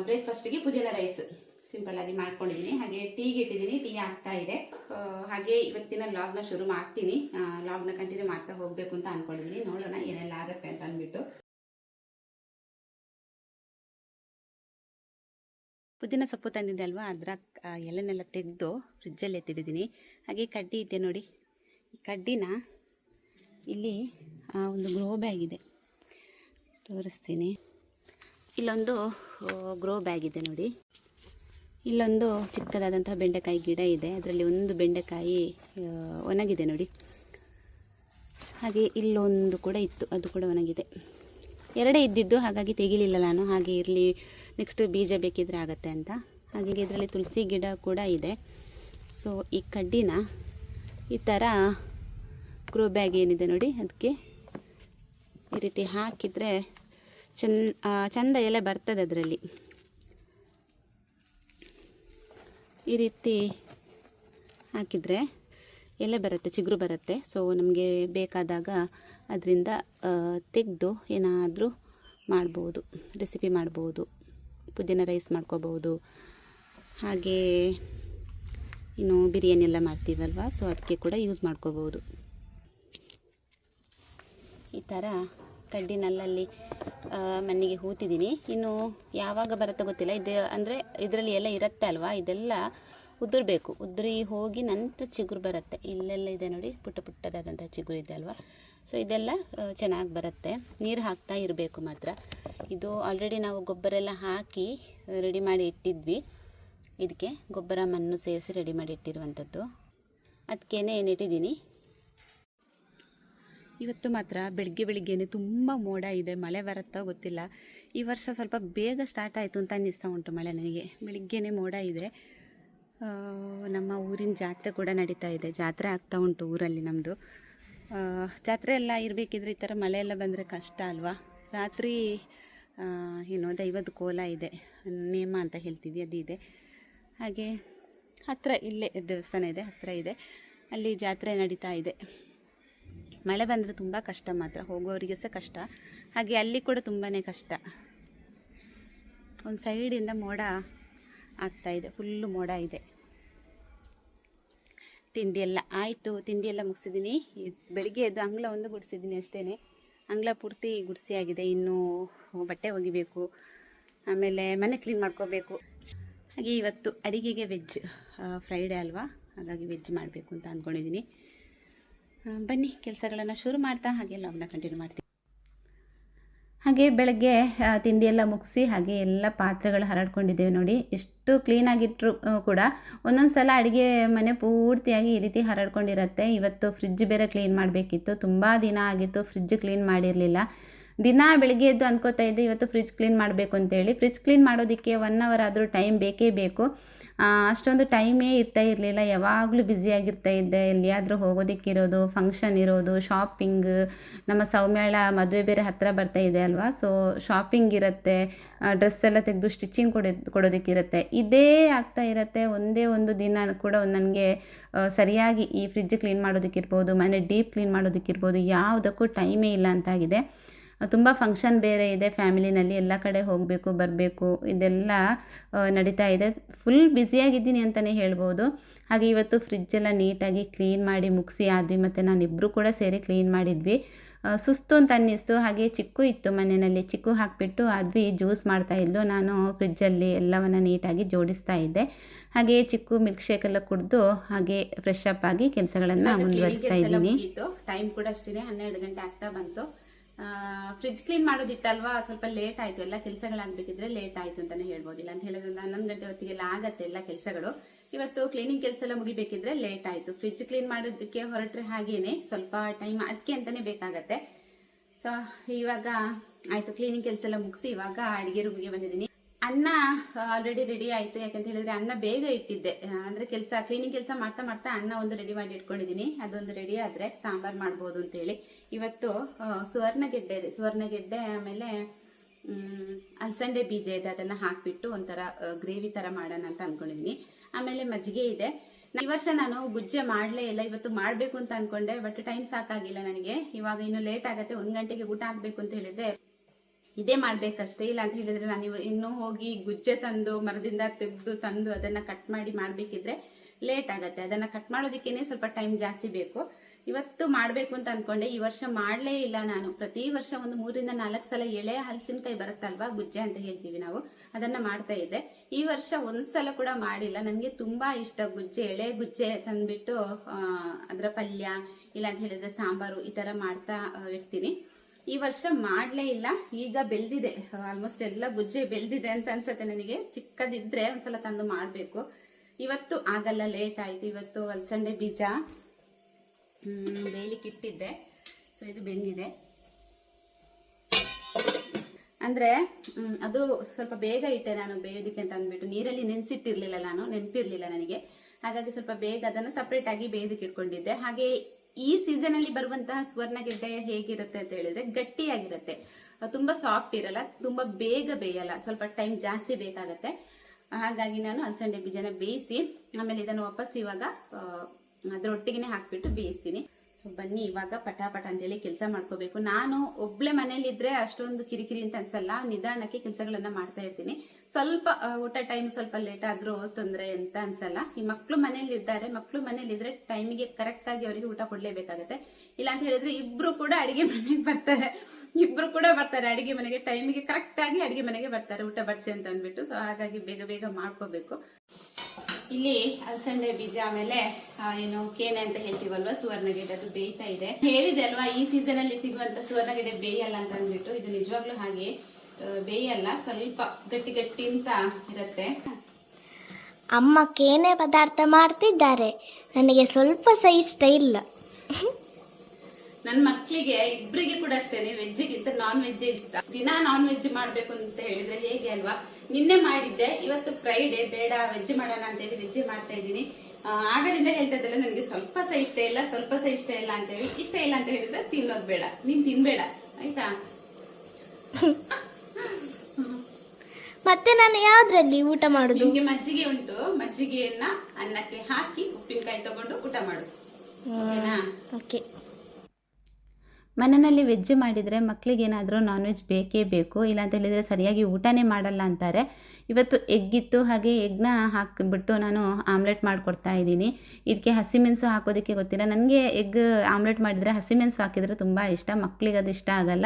ಬ್ರೇಕ್ಫಾಸ್ಟಿಗೆ ಪುದೀನ ರೈಸ್ ಸಿಂಪಲ್ ಆಗಿ ಮಾಡ್ಕೊಂಡಿದ್ದೀನಿ ಹಾಗೆ ಟೀಗೆ ಇಟ್ಟಿದ್ದೀನಿ ಟೀ ಆಗ್ತಾ ಇದೆ. ಹಾಗೆ ಇವತ್ತಿನ ಲಾಗ್ನ ಶುರು ಮಾಡ್ತೀನಿ. ಲಾಗ್ನ ಕಂಟಿನ್ಯೂ ಮಾಡ್ತಾ ಹೋಗಬೇಕು ಅಂತ ಅನ್ಕೊಂಡಿದ್ದೀನಿ ನೋಡೋಣ ಏನೆಲ್ಲ ಆಗುತ್ತೆ ಅಂತ ಅಂದ್ಬಿಟ್ಟು. ಪುದೀನ ಸೊಪ್ಪು ತಂದಿದ್ದೆ ಅಲ್ವಾ? ಅದರ ಎಲೆನೆಲ್ಲ ತೆಗೆದು ಫ್ರಿಜ್ಜಲ್ಲಿ ಎತ್ತಿಟ್ಟಿದ್ದೀನಿ ಹಾಗೆ ಕಡ್ಡಿ ಇದೆ ನೋಡಿ. ಈ ಕಡ್ಡಿನ ಇಲ್ಲಿ ಒಂದು ಗ್ರೋ ಬ್ಯಾಗ್ ಇದೆ. ತೋರಿಸ್ತೀನಿ. ಇಲ್ಲೊಂದು ಗ್ರೋ ಬ್ಯಾಗ್ ಇದೆ ನೋಡಿ. ಇಲ್ಲೊಂದು ಚಿಕ್ಕದಾದಂತಹ ಬೆಂಡೆಕಾಯಿ ಗಿಡ ಇದೆ. ಅದರಲ್ಲಿ ಒಂದು ಬೆಂಡೆಕಾಯಿ ಒಣಗಿದೆ ನೋಡಿ. ಹಾಗೆ ಇಲ್ಲೊಂದು ಕೂಡ ಇತ್ತು. ಅದು ಕೂಡ ಒಣಗಿದೆ. ಎರಡೇ ಇದ್ದಿದ್ದು, ಹಾಗಾಗಿ ತೆಗಿಲಿಲ್ಲ ನಾನು. ಹಾಗೆ ಇರಲಿ ನೆಕ್ಸ್ಟ್ ಬೀಜ ಬೇಕಿದ್ರೆ ಆಗುತ್ತೆ ಅಂತ. ಹಾಗೆ ಇದರಲ್ಲಿ ತುಳಸಿ ಗಿಡ ಕೂಡ ಇದೆ. ಸೊ ಈ ಕಡ್ಡಿನ ಈ ಥರ ಗ್ರೋ ಬ್ಯಾಗ್ ಏನಿದೆ ನೋಡಿ ಅದಕ್ಕೆ ಈ ರೀತಿ ಹಾಕಿದರೆ ಚಂದ ಚಂದ ಎಲೆ ಬರ್ತದೆ ಅದರಲ್ಲಿ. ಈ ರೀತಿ ಹಾಕಿದರೆ ಎಲೆ ಬರುತ್ತೆ, ಚಿಗುರು ಬರುತ್ತೆ. ಸೊ ನಮಗೆ ಬೇಕಾದಾಗ ಅದರಿಂದ ತೆಗೆದು ಏನಾದರೂ ಮಾಡ್ಬೋದು ರೆಸಿಪಿ ಮಾಡ್ಬೋದು. ಪುದೀನ ರೈಸ್ ಮಾಡ್ಕೋಬೋದು ಹಾಗೆ ಇನ್ನು ಬಿರಿಯಾನಿ ಎಲ್ಲ ಮಾಡ್ತೀವಲ್ವ? ಸೊ ಅದಕ್ಕೆ ಕೂಡ ಯೂಸ್ ಮಾಡ್ಕೋಬೋದು ಈ ಥರ ಕಡ್ಡಿನಲ್ಲಲ್ಲಿ ಮಣ್ಣಿಗೆ ಹೂತಿದ್ದೀನಿ. ಇನ್ನು ಯಾವಾಗ ಬರುತ್ತೆ ಗೊತ್ತಿಲ್ಲ. ಇದು ಅಂದರೆ ಇದರಲ್ಲಿ ಎಲ್ಲ ಇರುತ್ತೆ ಅಲ್ವಾ? ಇದೆಲ್ಲ ಉದುರಬೇಕು. ಉದುರಿ ಹೋಗಿ ನಂತರ ಚಿಗುರು ಬರುತ್ತೆ. ಇಲ್ಲೆಲ್ಲ ಇದೆ ನೋಡಿ, ಪುಟ್ಟ ಪುಟ್ಟದಾದಂಥ ಚಿಗುರು ಇದೆ ಅಲ್ವಾ? ಸೊ ಇದೆಲ್ಲ ಚೆನ್ನಾಗಿ ಬರುತ್ತೆ. ನೀರು ಹಾಕ್ತಾ ಇರಬೇಕು ಮಾತ್ರ. ಇದು ಆಲ್ರೆಡಿ ನಾವು ಗೊಬ್ಬರ ಎಲ್ಲ ಹಾಕಿ ರೆಡಿ ಮಾಡಿ ಇಟ್ಟಿದ್ವಿ. ಇದಕ್ಕೆ ಗೊಬ್ಬರ ಮಣ್ಣು ಸೇರಿಸಿ ರೆಡಿ ಮಾಡಿ ಇಟ್ಟಿರುವಂಥದ್ದು. ಅದಕ್ಕೇ ಏನಿಟ್ಟಿದ್ದೀನಿ ಇವತ್ತು ಮಾತ್ರ ಬೆಳಗ್ಗೆ ಬೆಳಿಗ್ಗೆನೆ ತುಂಬ ಮೋಡ ಇದೆ. ಮಳೆ ಬರುತ್ತೋ ಗೊತ್ತಿಲ್ಲ. ಈ ವರ್ಷ ಸ್ವಲ್ಪ ಬೇಗ ಸ್ಟಾರ್ಟ್ ಆಯಿತು ಅಂತ ಅನ್ನಿಸ್ತಾ ಉಂಟು ಮಳೆ ನನಗೆ. ಬೆಳಿಗ್ಗೆನೇ ಮೋಡ ಇದೆ. ನಮ್ಮ ಊರಿನ ಜಾತ್ರೆ ಕೂಡ ನಡೀತಾ ಇದೆ. ಜಾತ್ರೆ ಆಗ್ತಾ ಉಂಟು ಊರಲ್ಲಿ ನಮ್ಮದು ಜಾತ್ರೆ ಎಲ್ಲ ಇರಬೇಕಿದ್ರೆ ಈ ಥರ ಮಳೆ ಎಲ್ಲ ಬಂದರೆ ಕಷ್ಟ ಅಲ್ವಾ? ರಾತ್ರಿ ಏನೋ ದೈವದ ಕೋಲ ಇದೆ. ನೇಮ ಅಂತ ಹೇಳ್ತೀವಿ, ಅದು ಇದೆ. ಹಾಗೆ ಹತ್ತಿರ ಇಲ್ಲೇ ದೇವಸ್ಥಾನ ಇದೆ ಹತ್ತಿರ ಇದೆ. ಅಲ್ಲಿ ಜಾತ್ರೆ ನಡೀತಾ ಇದೆ. ಮಳೆ ಬಂದರೆ ತುಂಬ ಕಷ್ಟ ಮಾತ್ರ, ಹೋಗೋರಿಗೆ ಸಹ ಕಷ್ಟ. ಹಾಗೆ ಅಲ್ಲಿ ಕೂಡ ತುಂಬಾ ಕಷ್ಟ. ಒಂದು ಸೈಡಿಂದ ಮೋಡ ಆಗ್ತಾ ಇದೆ ಫುಲ್ಲು ಮೋಡ ಇದೆ. ತಿಂಡಿ ಎಲ್ಲ ಆಯಿತು ತಿಂಡಿಯೆಲ್ಲ ಮುಗಿಸಿದ್ದೀನಿ. ಬೆಳಿಗ್ಗೆ ಎದ್ದು ಅಂಗ್ಲ ಒಂದು ಗುಡಿಸಿದ್ದೀನಿ ಅಷ್ಟೇ ಅಂಗ್ಲ ಪೂರ್ತಿ ಗುಡಿಸಿ ಆಗಿದೆ ಇನ್ನು ಬಟ್ಟೆ ಒಗಿಬೇಕು, ಆಮೇಲೆ ಮನೆ ಕ್ಲೀನ್ ಮಾಡ್ಕೋಬೇಕು. ಹಾಗೆ ಇವತ್ತು ಅಡಿಗೆಗೆ ವೆಜ್ ಫ್ರೈಡೇ ಅಲ್ವಾ? ಹಾಗಾಗಿ ವೆಜ್ ಮಾಡಬೇಕು ಅಂತ ಅಂದ್ಕೊಂಡಿದ್ದೀನಿ ಬನ್ನಿ, ಕೆಲಸಗಳನ್ನು ಶುರು ಮಾಡ್ತಾ, ಹಾಗೆ ಲಾಗ್ನ ಕಂಟಿನ್ಯೂ ಮಾಡ್ತೀನಿ. ಹಾಗೆ ಬೆಳಗ್ಗೆ ತಿಂಡಿಯೆಲ್ಲ ಮುಗಿಸಿ ಹಾಗೆ ಎಲ್ಲ ಪಾತ್ರೆಗಳು ಹರಡ್ಕೊಂಡಿದ್ದೇವೆ ನೋಡಿ. ಎಷ್ಟು ಕ್ಲೀನಾಗಿಟ್ಟರು ಕೂಡ ಒಂದೊಂದು ಸಲ ಅಡುಗೆ ಮನೆ ಪೂರ್ತಿಯಾಗಿ ಈ ರೀತಿ ಹರಡ್ಕೊಂಡಿರತ್ತೆ. ಇವತ್ತು ಫ್ರಿಜ್ ಬೇರೆ ಕ್ಲೀನ್ ಮಾಡಬೇಕಿತ್ತು. ತುಂಬ ದಿನ ಆಗಿತ್ತು ಫ್ರಿಜ್ ಕ್ಲೀನ್ ಮಾಡಿರಲಿಲ್ಲ. ದಿನ ಬೆಳಗ್ಗೆ ಎದ್ದು ಅನ್ಕೋತಾ ಇದ್ದೆ, ಇವತ್ತು ಫ್ರಿಜ್ ಕ್ಲೀನ್ ಮಾಡಬೇಕು ಅಂತೇಳಿ. ಫ್ರಿಜ್ ಕ್ಲೀನ್ ಮಾಡೋದಕ್ಕೆ ಒನ್ ಅವರ್ ಆದರೂ ಟೈಮ್ ಬೇಕೇ ಬೇಕು. ಅಷ್ಟೊಂದು ಟೈಮೇ ಇರ್ತಾ ಇರಲಿಲ್ಲ. ಯಾವಾಗಲೂ ಬ್ಯುಸಿಯಾಗಿರ್ತಾ ಇದ್ದೆ. ಎಲ್ಲಿಯಾದರೂ ಹೋಗೋದಕ್ಕಿರೋದು ಫಂಕ್ಷನ್ ಇರೋದು ಶಾಪಿಂಗ್ ನಮ್ಮ ಸೌಮ್ಯಾಳ ಮದುವೆ ಬೇರೆ ಹತ್ತಿರ ಬರ್ತಾ ಇದೆ ಅಲ್ವಾ? ಸೊ ಶಾಪಿಂಗ್ ಇರುತ್ತೆ ಡ್ರೆಸ್ ಎಲ್ಲ ತೆಗೆದು ಸ್ಟಿಚಿಂಗ್ ಕೊಡೋ ಕೊಡೋದಕ್ಕಿರುತ್ತೆ ಇದೇ ಆಗ್ತಾ ಇರುತ್ತೆ. ಒಂದೇ ಒಂದು ದಿನ ಕೂಡ ನನಗೆ ಸರಿಯಾಗಿ ಈ ಫ್ರಿಜ್ ಕ್ಲೀನ್ ಮಾಡೋದಕ್ಕಿರ್ಬೋದು ಮನೆ ಡೀಪ್ ಕ್ಲೀನ್ ಮಾಡೋದಕ್ಕಿರ್ಬೋದು ಯಾವುದಕ್ಕೂ ಟೈಮೇ ಇಲ್ಲ ಅಂತಾಗಿದೆ. ತುಂಬ ಫಂಕ್ಷನ್ ಬೇರೆ ಇದೆ ಫ್ಯಾಮಿಲಿನಲ್ಲಿ ಎಲ್ಲ ಕಡೆ ಹೋಗಬೇಕು ಬರಬೇಕು ಇದೆಲ್ಲ ನಡೀತಾ ಇದೆ. ಫುಲ್ ಬ್ಯುಸಿಯಾಗಿದ್ದೀನಿ ಅಂತಲೇ ಹೇಳ್ಬೋದು. ಹಾಗೆ ಇವತ್ತು ಫ್ರಿಜ್ಜೆಲ್ಲ ನೀಟಾಗಿ ಕ್ಲೀನ್ ಮಾಡಿ ಮುಗಿಸಿ ಆದ್ವಿ ಮತ್ತು ನಾನಿಬ್ಬರು ಕೂಡ ಸೇರಿ ಕ್ಲೀನ್ ಮಾಡಿದ್ವಿ. ಸುಸ್ತು ಅಂತ ಅನ್ನಿಸ್ತು. ಹಾಗೆ ಚಿಕ್ಕು ಇತ್ತು ಮನೆಯಲ್ಲಿ ಚಿಕ್ಕು ಹಾಕಿಬಿಟ್ಟು ಆದ್ವಿ ಜ್ಯೂಸ್ ಮಾಡ್ತಾ ಇದ್ಲು. ನಾನು ಫ್ರಿಜ್ಜಲ್ಲಿ ಎಲ್ಲವನ್ನು ನೀಟಾಗಿ ಜೋಡಿಸ್ತಾ ಇದ್ದೆ. ಹಾಗೆ ಚಿಕ್ಕು ಮಿಲ್ಕ್ ಶೇಕ್ ಎಲ್ಲ ಕುಡಿದು ಹಾಗೆ ಫ್ರೆಶ್ ಅಪ್ ಆಗಿ ಕೆಲಸಗಳನ್ನು ಮುಂದುವರಿಸ್ತಾ ಇದ್ದೀನಿ. ಟೈಮ್ ಕೂಡ ಅಷ್ಟೇ ಹನ್ನೆರಡು ಗಂಟೆ ಆಗ್ತಾ ಬಂತು. ಫ್ರಿಜ್ ಕ್ಲೀನ್ ಮಾಡೋದಿತ್ತಲ್ವಾ? ಸ್ವಲ್ಪ ಲೇಟ್ ಆಯ್ತು. ಎಲ್ಲ ಕೆಲಸಗಳಾಗಬೇಕಿದ್ರೆ ಲೇಟ್ ಆಯ್ತು ಅಂತಾನೆ ಹೇಳ್ಬೋದು. ಇಲ್ಲ ಅಂತ ಹೇಳಿದ್ರೆ ಹನ್ನೊಂದು ಗಂಟೆ ಹೊತ್ತಿಗೆಲ್ಲ ಆಗತ್ತೆ ಎಲ್ಲ ಕೆಲಸಗಳು. ಇವತ್ತು ಕ್ಲೀನಿಂಗ್ ಕೆಲಸ ಎಲ್ಲ ಮುಗಿಬೇಕಿದ್ರೆ ಲೇಟ್ ಆಯ್ತು. ಫ್ರಿಜ್ ಕ್ಲೀನ್ ಮಾಡೋದಕ್ಕೆ ಹೊರಟ್ರೆ ಹಾಗೇನೆ ಸ್ವಲ್ಪ ಟೈಮ್ ಅದಕ್ಕೆ ಅಂತಾನೆ ಬೇಕಾಗತ್ತೆ. ಸೊ ಇವಾಗ ಆಯ್ತು. ಕ್ಲೀನಿಂಗ್ ಕೆಲಸ ಎಲ್ಲ ಮುಗಿಸಿ ಇವಾಗ ಅಡಿಗೆ ರೂಮಿಗೆ ಬಂದಿದ್ದೀನಿ. ಅನ್ನ ಆಲ್ರೆಡಿ ರೆಡಿ ಆಯ್ತು. ಯಾಕಂತ ಹೇಳಿದ್ರೆ ಅನ್ನ ಬೇಗ ಇಟ್ಟಿದ್ದೆ. ಅಂದ್ರೆ ಕೆಲಸ ಕ್ಲೀನಿಂಗ್ ಕೆಲಸ ಮಾಡ್ತಾ ಮಾಡ್ತಾ ಅನ್ನ ಒಂದು ರೆಡಿ ಮಾಡಿ ಇಟ್ಕೊಂಡಿದ್ದೀನಿ. ಅದೊಂದು ರೆಡಿ ಆದ್ರೆ ಸಾಂಬಾರ್ ಮಾಡ್ಬೋದು ಅಂತ ಹೇಳಿ. ಇವತ್ತು ಸುವರ್ಣಗೆಡ್ಡೆ ಇದೆ. ಸುವರ್ಣಗೆಡ್ಡೆ ಆಮೇಲೆ ಅಲ್ಸಂಡೆ ಬೀಜ ಇದೆ. ಅದನ್ನ ಹಾಕಿಬಿಟ್ಟು ಒಂಥರ ಗ್ರೇವಿ ತರ ಮಾಡೋಣ ಅಂತ ಅಂದ್ಕೊಂಡಿದ್ದೀನಿ ಆಮೇಲೆ ಮಜ್ಜಿಗೆ ಇದೆ. ಈ ವರ್ಷ ನಾನು ಗುಜ್ಜೆ ಮಾಡಲೇ ಇಲ್ಲ. ಇವತ್ತು ಮಾಡ್ಬೇಕು ಅಂತ ಅಂದ್ಕೊಂಡೆ ಬಟ್ ಟೈಮ್ ಸಾಕಾಗಿಲ್ಲ ನನಗೆ. ಇವಾಗ ಇನ್ನು ಲೇಟ್ ಆಗುತ್ತೆ. ಒಂದು ಗಂಟೆಗೆ ಊಟ ಆಗಬೇಕು ಅಂತ ಹೇಳಿದ್ರೆ ಇದೇ ಮಾಡ್ಬೇಕಷ್ಟೇ. ಇಲ್ಲ ಅಂತ ಹೇಳಿದ್ರೆ ನಾನು ಇನ್ನೂ ಹೋಗಿ ಗುಜ್ಜೆ ತಂದು, ಮರದಿಂದ ತೆಗೆದು ತಂದು ಅದನ್ನ ಕಟ್ ಮಾಡಿ ಮಾಡ್ಬೇಕಿದ್ರೆ ಲೇಟ್ ಆಗತ್ತೆ. ಅದನ್ನ ಕಟ್ ಮಾಡೋದಕ್ಕೇನೆ ಸ್ವಲ್ಪ ಟೈಮ್ ಜಾಸ್ತಿ ಬೇಕು. ಇವತ್ತು ಮಾಡ್ಬೇಕು ಅಂತ ಅನ್ಕೊಂಡೆ. ಈ ವರ್ಷ ಮಾಡ್ಲೇ ಇಲ್ಲ ನಾನು. ಪ್ರತಿ ವರ್ಷ ಒಂದು ಮೂರಿಂದ ನಾಲ್ಕು ಸಲ ಎಳೆ ಹಲಸಿನಕಾಯಿ ಬರುತ್ತಲ್ವಾ? ಗುಜ್ಜೆ ಅಂತ ಹೇಳ್ತೀವಿ ನಾವು. ಅದನ್ನ ಮಾಡ್ತಾ ಇದ್ದೆ. ಈ ವರ್ಷ ಒಂದ್ಸಲ ಕೂಡ ಮಾಡಿಲ್ಲ. ನನಗೆ ತುಂಬಾ ಇಷ್ಟ ಗುಜ್ಜೆ, ಎಳೆ ಗುಜ್ಜೆ ತಂದ್ಬಿಟ್ಟು ಅದರ ಪಲ್ಯ ಇಲ್ಲ ಅಂತ ಹೇಳಿದ್ರೆ ಸಾಂಬಾರು ಈ ತರ ಮಾಡ್ತಾ ಇರ್ತೀನಿ. ಈ ವರ್ಷ ಮಾಡಲೇ ಇಲ್ಲ. ಈಗ ಬೆಳ್ದಿದೆ. ಆಲ್ಮೋಸ್ಟ್ ಎಲ್ಲ ಗುಜ್ಜೆ ಬೆಳ್ದಿದೆ ಅಂತ ಅನ್ಸುತ್ತೆ ನನಗೆ. ಚಿಕ್ಕದಿದ್ರೆ ಒಂದ್ಸಲ ತಂದು ಮಾಡಬೇಕು. ಇವತ್ತು ಆಗಲ್ಲ ಲೇಟ್ ಆಯ್ತು. ಇವತ್ತು ಅಲಸಂಡೆ ಬೀಜ ಬೇಯಲಿಕ್ಕೆ ಇಟ್ಟಿದ್ದೆ. ಸೊ ಇದು ಬೆಂದಿದೆ. ಅಂದ್ರೆ ಅದು ಸ್ವಲ್ಪ ಬೇಗ ಇಟ್ಟೆ ನಾನು, ಬೇಯೋದಿಕ್ಕೆ ಅಂತ ಅಂದ್ಬಿಟ್ಟು. ನೀರಲ್ಲಿ ನೆನೆಸಿಟ್ಟಿರಲಿಲ್ಲ ನಾನು, ನೆನಪಿರ್ಲಿಲ್ಲ ನನಗೆ. ಹಾಗಾಗಿ ಸ್ವಲ್ಪ ಬೇಗ ಅದನ್ನು ಸಪ್ರೇಟಾಗಿ ಬೇಯೋದಕ್ಕೆ ಇಟ್ಕೊಂಡಿದ್ದೆ. ಹಾಗೆ ಈ ಸೀಸನ್ ಅಲ್ಲಿ ಬರುವಂತಹ ಸುವರ್ಣಗೆಡ್ಡೆ ಹೇಗಿರುತ್ತೆ ಅಂತ ಹೇಳಿದ್ರೆ ಗಟ್ಟಿಯಾಗಿರುತ್ತೆ. ತುಂಬಾ ಸಾಫ್ಟ್ ಇರಲ್ಲ ತುಂಬಾ ಬೇಗ ಬೇಯಲ್ಲ ಸ್ವಲ್ಪ ಟೈಮ್ ಜಾಸ್ತಿ ಬೇಕಾಗತ್ತೆ. ಹಾಗಾಗಿ ನಾನು ಅಲಸಂಡೆ ಬೀಜನ ಬೇಯಿಸಿ ಆಮೇಲೆ ಇದನ್ನು ವಾಪಸ್ ಇವಾಗ ಅಹ್, ಅದ್ರೊಟ್ಟಿಗೆನೆ ಹಾಕ್ಬಿಟ್ಟು ಬೇಯಿಸ್ತೀನಿ. ಬನ್ನಿ, ಇವಾಗ ಪಟಾಪಟ ಪಟ ಅಂತೇಳಿ ಕೆಲಸ ಮಾಡ್ಕೋಬೇಕು. ನಾನು ಒಬ್ಳೆ ಮನೇಲಿದ್ರೆ ಅಷ್ಟೊಂದು ಕಿರಿಕಿರಿ ಅಂತ ಅನ್ಸಲ್ಲ. ನಿಧಾನಕ್ಕೆ ಕೆಲಸಗಳನ್ನ ಮಾಡ್ತಾ ಇರ್ತೀನಿ. ಸ್ವಲ್ಪ ಊಟ ಟೈಮ್ ಸ್ವಲ್ಪ ಲೇಟ್ ಆದ್ರೂ ತೊಂದರೆ ಅಂತ ಅನ್ಸಲ್ಲ. ಈ ಮಕ್ಳು ಮನೇಲಿ ಇದ್ದಾರೆ ಮಕ್ಳು ಮನೇಲಿ ಇದ್ರೆ ಟೈಮಿಗೆ ಕರೆಕ್ಟ್ ಆಗಿ ಅವರಿಗೆ ಊಟ ಕೊಡ್ಲೇಬೇಕಾಗತ್ತೆ. ಇಲ್ಲ ಅಂತ ಹೇಳಿದ್ರೆ ಇಬ್ರು ಕೂಡ ಅಡಿಗೆ ಮನೆಗೆ ಬರ್ತಾರೆ. ಇಬ್ರು ಕೂಡ ಬರ್ತಾರೆ. ಅಡಿಗೆ ಮನೆಗೆ ಟೈಮಿಗೆ ಕರೆಕ್ಟ್ ಆಗಿ ಅಡಿಗೆ ಮನೆಗೆ ಬರ್ತಾರೆ. ಊಟ ಬಡಿಸಿ ಅಂತ ಅಂದ್ಬಿಟ್ಟು. ಸೊ ಹಾಗಾಗಿ ಬೇಗ ಬೇಗ ಮಾಡ್ಕೋಬೇಕು. ಇಲ್ಲಿ ಅಲಸಂಡೆ ಬೀಜ ಆಮೇಲೆ ಏನು ಕೇನೆ ಅಂತ ಹೇಳ್ತೀವಲ್ವಾ ಸುವರ್ಣಗೆಡ್ಡೆ ಅದು ಬೇಯ್ತಾ ಇದೆ. ಹೇಳಿದೆ ಅಲ್ವಾ, ಈ ಸೀಸನ್ ಅಲ್ಲಿ ಸಿಗುವಂತ ಸುವರ್ಣಗೆಡ್ಡೆ ಬೇಯಲ್ಲ ಅಂತ ಅಂದ್ಬಿಟ್ಟು, ಇದು ನಿಜವಾಗ್ಲೂ ಹಾಗೆ ಬೇಯಲ್ಲ, ಸ್ವಲ್ಪ ಗಟ್ಟಿ ಗಟ್ಟಿ ಅಂತ ಇರತ್ತೆ. ಅಮ್ಮ ಕೇನೆ ಪದಾರ್ಥ ಮಾಡ್ತಿದ್ದಾರೆ. ನನಗೆ ಸ್ವಲ್ಪ ಸಹ ಇಷ್ಟ ಇಲ್ಲ. ನನ್ನ ಮಕ್ಕಳಿಗೆ ಇಬ್ಬರಿಗೆ ಕೂಡ ಅಷ್ಟೇನೆ ವೆಜ್ಗಿಂತ ನಾನ್ ವೆಜ್ ಇಷ್ಟ. ದಿನ ನಾನ್ ವೆಜ್ ಮಾಡ್ಬೇಕು ಅಂತ ಹೇಳಿದ್ರೆ ಹೇಗೆ ಅಲ್ವಾ? ನಿನ್ನೆ ಮಾಡಿದ್ದೆ ಇವತ್ತು ಫ್ರೈಡೆ ಬೇಡ ವೆಜ್ ಮಾಡೋಣ ಅಂತ ಹೇಳಿ ವೆಜ್ ಮಾಡ್ತಾ ಇದ್ದೀನಿ. ಆಗದಿಂದ ಹೇಳ್ತಾ ಇದ್ದಲ್ಲ ನನಗೆ ಸ್ವಲ್ಪ ಸಹ ಇಷ್ಟ ಇಲ್ಲ ಸ್ವಲ್ಪ ಸಹ ಇಷ್ಟ ಇಲ್ಲ ಅಂತ ಹೇಳಿ ಇಷ್ಟ ಇಲ್ಲ ಅಂತ ಹೇಳಿದ್ರೆ ತಿನ್ನೋದು ಬೇಡ. ನೀನ್ ತಿನ್ಬೇಡ ಆಯ್ತಾ? ಮತ್ತೆ ನಾನು ಯಾವ್ದ್ರಲ್ಲಿ ಊಟ ಮಾಡುದು? ನಿಮ್ಗೆ ಮಜ್ಜಿಗೆ ಉಂಟು. ಮಜ್ಜಿಗೆಯನ್ನ ಅನ್ನಕ್ಕೆ ಹಾಕಿ ಉಪ್ಪಿನಕಾಯಿ ತಗೊಂಡು ಊಟ ಮಾಡುದು ಓಕೆನಾ? ಓಕೆ. ಮನೆಯಲ್ಲಿ ವೆಜ್ ಮಾಡಿದರೆ ಮಕ್ಕಳಿಗೆ ಏನಾದರೂ ನಾನ್ ವೆಜ್ ಬೇಕೇ ಬೇಕು ಇಲ್ಲ ಅಂತ ಹೇಳಿದರೆ ಸರಿಯಾಗಿ ಊಟನೇ ಮಾಡಲ್ಲ ಅಂತಾರೆ. ಇವತ್ತು ಎಗ್ಗಿತ್ತು, ಹಾಗೆ ಎಗ್ನ ಹಾಕಿಬಿಟ್ಟು ನಾನು ಆಮ್ಲೆಟ್ ಮಾಡಿಕೊಡ್ತಾ ಇದ್ದೀನಿ. ಇದಕ್ಕೆ ಹಸಿಮೆಣಸು ಹಾಕೋದಕ್ಕೆ ಗೊತ್ತಿಲ್ಲ. ನನಗೆ ಎಗ್ ಆಮ್ಲೆಟ್ ಮಾಡಿದರೆ ಹಸಿಮೆಣಸು ಹಾಕಿದರೆ ತುಂಬ ಇಷ್ಟ ಮಕ್ಕಳಿಗೆ ಅದು ಇಷ್ಟ ಆಗಲ್ಲ.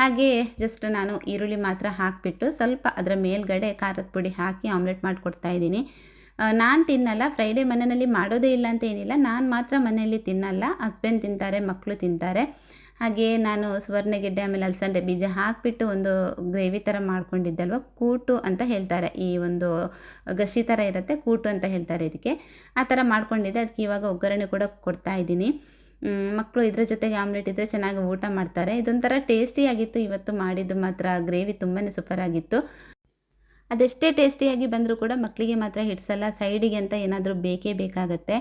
ಹಾಗೆ ಜಸ್ಟ್ ನಾನು ಈರುಳ್ಳಿ ಮಾತ್ರ ಹಾಕಿಬಿಟ್ಟು ಸ್ವಲ್ಪ ಅದರ ಮೇಲ್ಗಡೆ ಖಾರದ ಪುಡಿ ಹಾಕಿ ಆಮ್ಲೆಟ್ ಮಾಡಿಕೊಡ್ತಾ ಇದ್ದೀನಿ. ನಾನು ತಿನ್ನಲ್ಲ ಫ್ರೈಡೇ ಮನೆಯಲ್ಲಿ ಮಾಡೋದೇ ಇಲ್ಲ ಅಂತ ಏನಿಲ್ಲ. ನಾನು ಮಾತ್ರ ಮನೆಯಲ್ಲಿ ತಿನ್ನಲ್ಲ. ಹಸ್ಬೆಂಡ್ ತಿಂತಾರೆ ಮಕ್ಕಳು ತಿಂತಾರೆ. ಹಾಗೆ ನಾನು ಸುವರ್ಣಗೆಡ್ಡೆ ಆಮೇಲೆ ಅಲಸಂಡೆ ಬೀಜ ಹಾಕಿಬಿಟ್ಟು ಒಂದು ಗ್ರೇವಿ ಥರ ಮಾಡ್ಕೊಂಡಿದ್ದಲ್ವ? ಕೂಟು ಅಂತ ಹೇಳ್ತಾರೆ. ಈ ಒಂದು ಗಸಿ ಥರ ಇರುತ್ತೆ, ಕೂಟು ಅಂತ ಹೇಳ್ತಾರೆ ಇದಕ್ಕೆ. ಆ ಥರ ಮಾಡ್ಕೊಂಡಿದ್ದೆ. ಅದಕ್ಕೆ ಇವಾಗ ಒಗ್ಗರಣೆ ಕೂಡ ಕೊಡ್ತಾ ಇದ್ದೀನಿ. ಮಕ್ಕಳು ಇದ್ರ ಜೊತೆಗೆ ಆಮ್ಲೆಟ್ ಇದ್ದರೆ ಚೆನ್ನಾಗಿ ಊಟ ಮಾಡ್ತಾರೆ. ಇದೊಂಥರ ಟೇಸ್ಟಿಯಾಗಿತ್ತು ಇವತ್ತು ಮಾಡಿದ್ದು ಮಾತ್ರ ಗ್ರೇವಿ ತುಂಬಾ ಸೂಪರ್ ಆಗಿತ್ತು. ಅದೆಷ್ಟೇ ಟೇಸ್ಟಿಯಾಗಿ ಬಂದರೂ ಕೂಡ ಮಕ್ಕಳಿಗೆ ಮಾತ್ರ ಹಿಡ್ಸಲ್ಲ. ಸೈಡಿಗೆ ಅಂತ ಏನಾದರೂ ಬೇಕೇ ಬೇಕಾಗತ್ತೆ.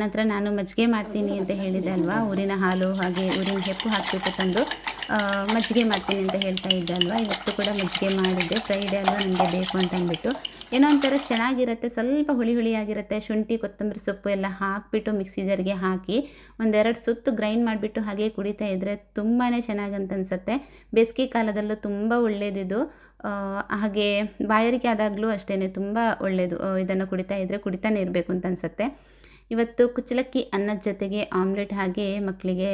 ನಂತರ ನಾನು ಮಜ್ಜಿಗೆ ಮಾಡ್ತೀನಿ ಅಂತ ಹೇಳಿದೆ ಅಲ್ವಾ? ಊರಿನ ಹಾಲು ಹಾಗೆ ಊರಿನ ಹೆಪ್ಪು ಹಾಕಿಬಿಟ್ಟು ತಂದು ಮಜ್ಜಿಗೆ ಮಾಡ್ತೀನಿ ಅಂತ ಹೇಳ್ತಾ ಇದ್ದೆ ಅಲ್ವಾ? ಇವತ್ತು ಕೂಡ ಮಜ್ಜಿಗೆ ಮಾಡಿದ್ದೆ. ಫ್ರೈಡೆ ಅಲ್ವಾ ನನಗೆ ಬೇಕು ಅಂತ ಅಂದ್ಬಿಟ್ಟು. ಏನೋ ಒಂಥರ ಚೆನ್ನಾಗಿರುತ್ತೆ, ಸ್ವಲ್ಪ ಹುಳಿ ಹುಳಿಯಾಗಿರುತ್ತೆ. ಶುಂಠಿ, ಕೊತ್ತಂಬರಿ ಸೊಪ್ಪು ಎಲ್ಲ ಹಾಕಿಬಿಟ್ಟು ಮಿಕ್ಸಿ ಜಾರಿಗೆ ಹಾಕಿ ಒಂದೆರಡು ಸುತ್ತು ಗ್ರೈಂಡ್ ಮಾಡಿಬಿಟ್ಟು ಹಾಗೆ ಕುಡಿತಾ ಇದ್ದರೆ ತುಂಬಾ ಚೆನ್ನಾಗಂತ ಅನಿಸುತ್ತೆ. ಬೇಸಿಗೆ ಕಾಲದಲ್ಲೂ ತುಂಬ ಒಳ್ಳೆಯದಿದು ಹಾಗೆ ಬಾಯಾರಿಕೆ ಆದಾಗಲೂ ಅಷ್ಟೇ ತುಂಬ ಒಳ್ಳೆಯದು ಇದನ್ನು ಕುಡಿತಾ ಇದ್ದರೆ ಕುಡಿತಾನೆ ಇರಬೇಕು ಅಂತ ಅನಿಸುತ್ತೆ. ಇವತ್ತು ಕುಚ್ಚಲಕ್ಕಿ ಅನ್ನದ ಜೊತೆಗೆ ಆಮ್ಲೆಟ್ ಹಾಗೆ ಮಕ್ಕಳಿಗೆ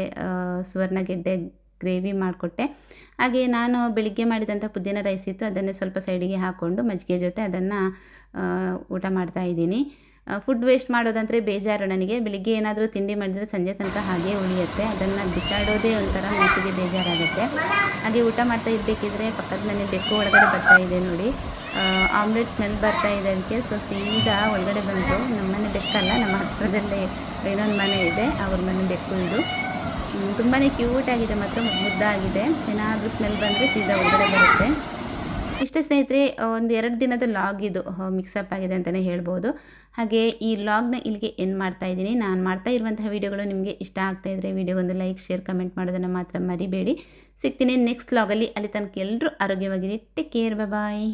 ಸುವರ್ಣಗೆಡ್ಡೆ ಗ್ರೇವಿ ಮಾಡಿಕೊಟ್ಟೆ. ಹಾಗೆ ನಾನು ಬೆಳಿಗ್ಗೆ ಮಾಡಿದಂಥ ಪುದೀನ ರೈಸ್ ಇತ್ತು, ಅದನ್ನೇ ಸ್ವಲ್ಪ ಸೈಡಿಗೆ ಹಾಕ್ಕೊಂಡು ಮಜ್ಜಿಗೆ ಜೊತೆ ಅದನ್ನು ಊಟ ಮಾಡ್ತಾ ಇದ್ದೀನಿ. ಫುಡ್ ವೇಸ್ಟ್ ಮಾಡೋದಂದರೆ ಬೇಜಾರು. ನನಗೆ ಬೆಳಿಗ್ಗೆ ಏನಾದರೂ ತಿಂಡಿ ಮಾಡಿದರೆ ಸಂಜೆ ತನಕ ಹಾಗೆ ಉಳಿಯುತ್ತೆ. ಅದನ್ನು ಬಿಸಾಡೋದೇ ಒಂಥರ ಮನಸ್ಸಿಗೆ ಬೇಜಾರಾಗುತ್ತೆ. ಹಾಗೆ ಊಟ ಮಾಡ್ತಾ ಇರಬೇಕಿದ್ರೆ ಪಕ್ಕದ ಮನೆ ಬೆಕ್ಕು ಒಳಗಡೆ ಬರ್ತಾ ಇದೆ ನೋಡಿ. ಆಮ್ಲೆಟ್ ಸ್ಮೆಲ್ ಬರ್ತಾ ಇದೆ ಅದಕ್ಕೆ. ಸೊ ಸೀದಾ ಒಳಗಡೆ ಬಂತು ನಮ್ಮನೆ ಬೆಕ್ಕಲ್ಲ, ನಮ್ಮ ಹತ್ತಿರದಲ್ಲೇ ಇನ್ನೊಂದು ಮನೆ ಇದೆ. ಅವ್ರ ಮನೆ ಬೆಕ್ಕು ಇದು. ತುಂಬಾ ಕ್ಯೂಟ್ ಆಗಿದೆ, ಮಾತ್ರ ಮುದ್ದಾಗಿದೆ. ಏನಾದರೂ ಸ್ಮೆಲ್ ಬಂದರೆ ಸೀದಾ ಒಳಗಡೆ ಬರುತ್ತೆ. ಇಷ್ಟೇ ಸ್ನೇಹಿತರೆ ಒಂದು ಎರಡು ದಿನದ ಲಾಗ್ ಇದು ಮಿಕ್ಸಪ್ ಆಗಿದೆ ಅಂತಲೇ ಹೇಳ್ಬೋದು. ಹಾಗೆ ಈ ಲಾಗ್ನ ಇಲ್ಲಿಗೆ ಎಂಡ್ ಮಾಡ್ತಾ ಇದ್ದೀನಿ. ನಾನು ಮಾಡ್ತಾ ಇರುವಂತಹ ವೀಡಿಯೋಗಳು ನಿಮಗೆ ಇಷ್ಟ ಆಗ್ತಾ ಇದ್ದರೆ ವೀಡಿಯೋಗೊಂದು ಲೈಕ್ ಶೇರ್ ಕಮೆಂಟ್ ಮಾಡೋದನ್ನು ಮಾತ್ರ ಮರಿಬೇಡಿ. ಸಿಗ್ತೀನಿ ನೆಕ್ಸ್ಟ್ ಲಾಗಲ್ಲಿ ಅಲ್ಲಿ. ತನಕ ಎಲ್ಲರೂ ಆರೋಗ್ಯವಾಗಿರಿ. Take care bye